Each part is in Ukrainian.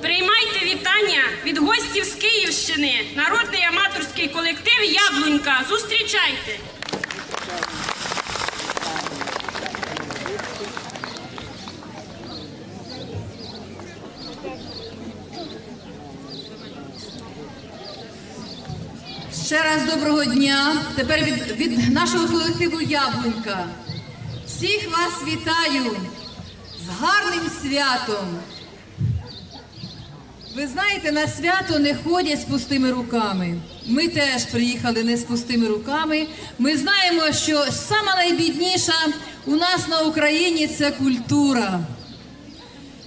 Приймайте вітання від гостів з Київщини, народний аматорський колектив Яблунька. Зустрічайте! Ще раз доброго дня. Тепер від, від нашого колективу Яблунька. Всіх вас вітаю гарним святом. Ви знаєте, на свято не ходять з пустими руками. Ми теж приїхали не з пустими руками. Ми знаємо, що сама найбідніша у нас на Україні це культура.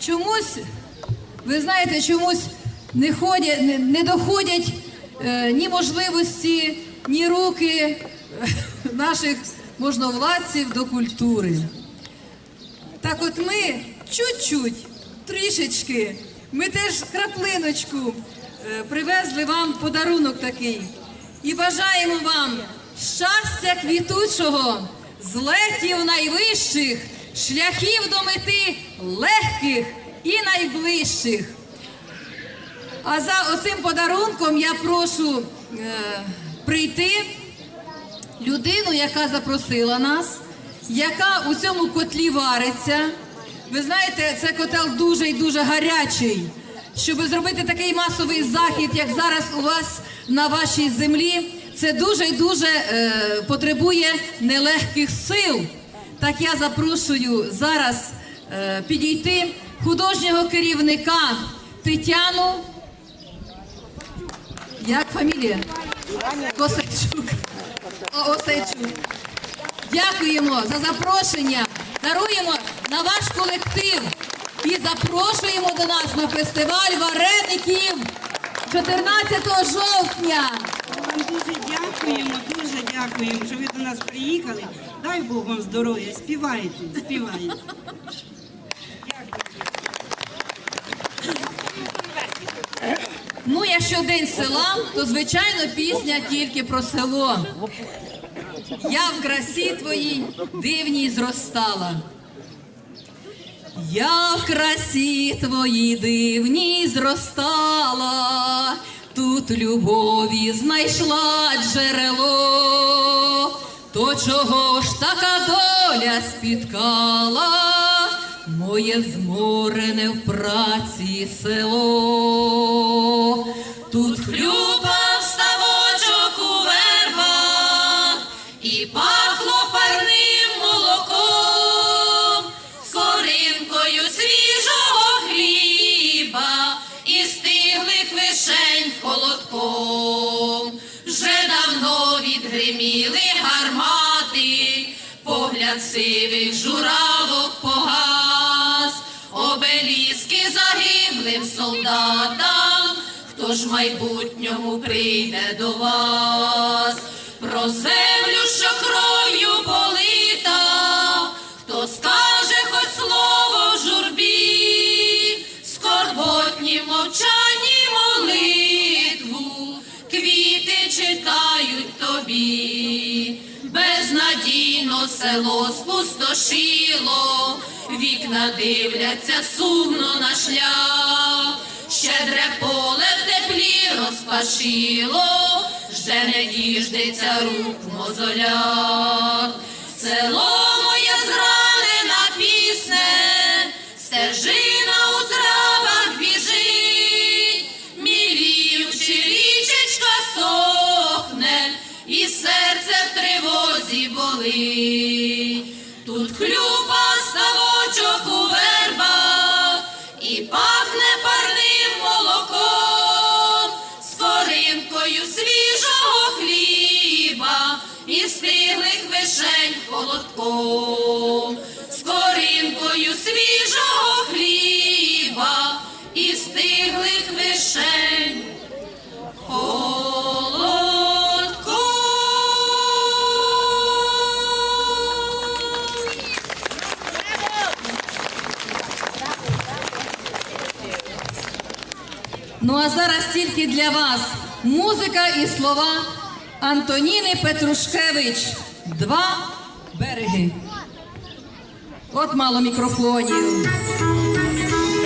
Чомусь, ви знаєте, чомусь не ходять, не, не доходять е, ні можливості, ні руки наших можновладців до культури. Так от ми чуть-чуть, трішечки, ми теж краплиночку е, привезли вам подарунок такий. І бажаємо вам щастя квітучого, злетів найвищих, шляхів до мети легких і найближчих. А за оцим подарунком я прошу е, прийти людину, яка запросила нас, яка у цьому котлі вариться. Ви знаєте, це котел дуже і дуже гарячий. Щоб зробити такий масовий захід, як зараз у вас на вашій землі, це дуже і дуже е, потребує нелегких сил. Так я запрошую зараз е, підійти художнього керівника Тетяну. Як фамілія? Косачук. О, Осейчук. Дякуємо за запрошення. Даруємо на ваш колектив і запрошуємо до нас на фестиваль вареників 14 жовтня. Вам дуже дякуємо, дуже дякуємо, що ви до нас приїхали. Дай Бог вам здоров'я, співайте, співайте. Ну, якщо день села, то звичайно пісня тільки про село. Я в красі твоїй дивній зростала. Я в красі твоїй дивній зростала, тут любові знайшла джерело, то чого ж така доля спіткала, моє зморене в праці село, тут хлюпав сивих журавок погас, обеліски загиблим солдатам, хто ж в майбутньому прийде до вас, про землю, село спустошило, вікна дивляться сумно на шлях, щедре поле в теплі розпашило, жде не діждеться рук мозоляк. Село моє зранена пісне, стежина тільки для вас музика і слова Антоніни Петрушкевич. Два береги. От мало мікрофонів.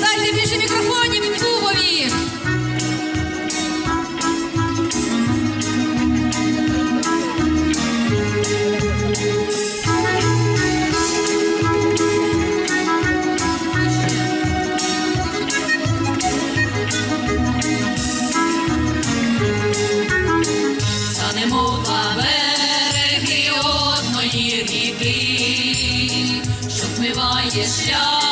Дайте більше мікрофонів і Тубові! йдемо береги одної ріки, що змиває шлях.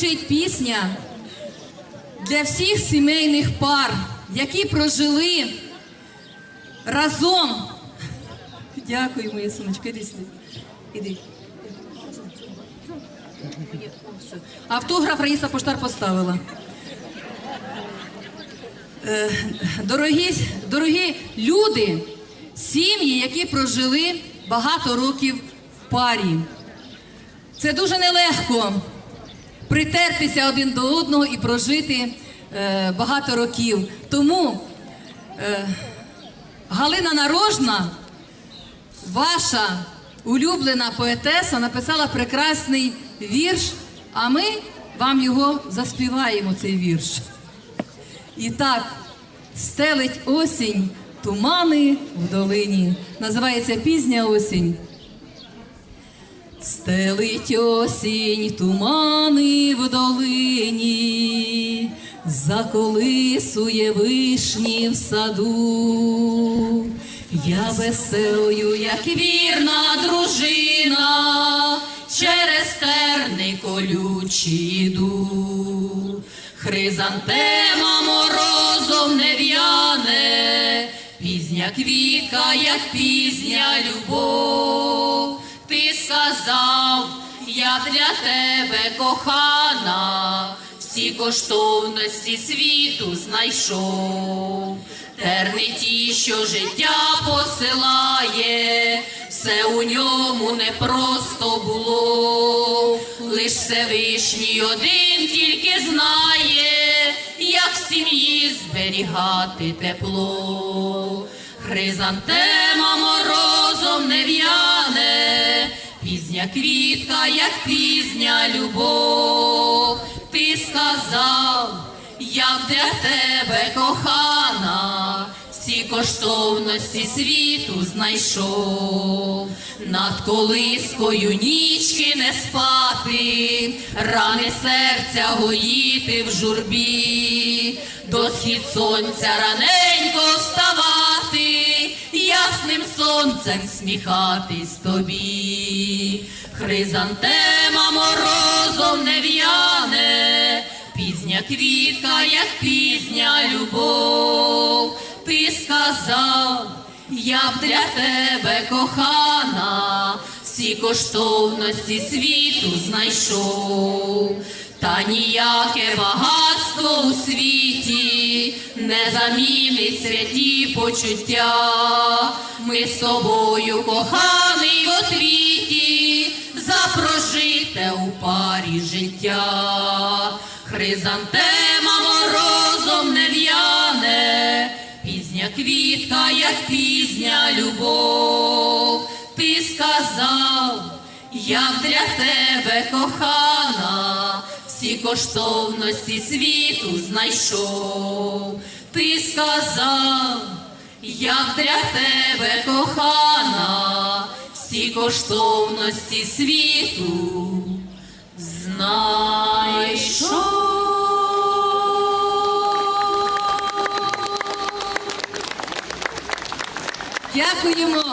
Прозвучить пісня для всіх сімейних пар, які прожили разом. Дякую, моя сонечка, іди сюди. Іди. Автограф Раїса Поштар поставила. Е, Дорогі, дорогі люди, сім'ї, які прожили багато років в парі. Це дуже нелегко притертися один до одного і прожити е, багато років. Тому е, Галина Нарожна, ваша улюблена поетеса, написала прекрасний вірш, а ми вам його заспіваємо, цей вірш. І так, стелить осінь, тумани в долині. Називається пізня осінь. Стелить осінь тумани в долині, заколисує вишні в саду. Я веселою, як вірна дружина, через терни колючі йду. Хризантема морозом не в'яне, пізня квітка, як пізня любов. Сказав, я для тебе кохана, всі коштовності світу знайшов. Терни ті, що життя посилає, все у ньому непросто було. Лиш Всевишній один тільки знає, як в сім'ї зберігати тепло. Хризантема морозом не в'яне, пізня квітка, як пізня любов. Ти сказав, я для тебе кохана, всі коштовності світу знайшов, над колискою нічки не спати, рани серця гоїти в журбі, до схід сонця раненько вставати, ясним сонцем сміхатись тобі, хризантема морозом не в'яне, пізня квітка, як пізня любов, ти сказав, я б для тебе кохана, всі коштовності світу знайшов, та ніяке багатство у світі не замінить святі почуття. Ми з собою коханий в отвіті, за прожите у парі життя. Хризантема морозом не в'яне, пізня квітка, як пізня любов. Ти сказав, я для тебе кохана, всі коштовності світу знайшов. Ти сказав, я б для тебе кохана, всі коштовності світу знайшов. Дякуємо.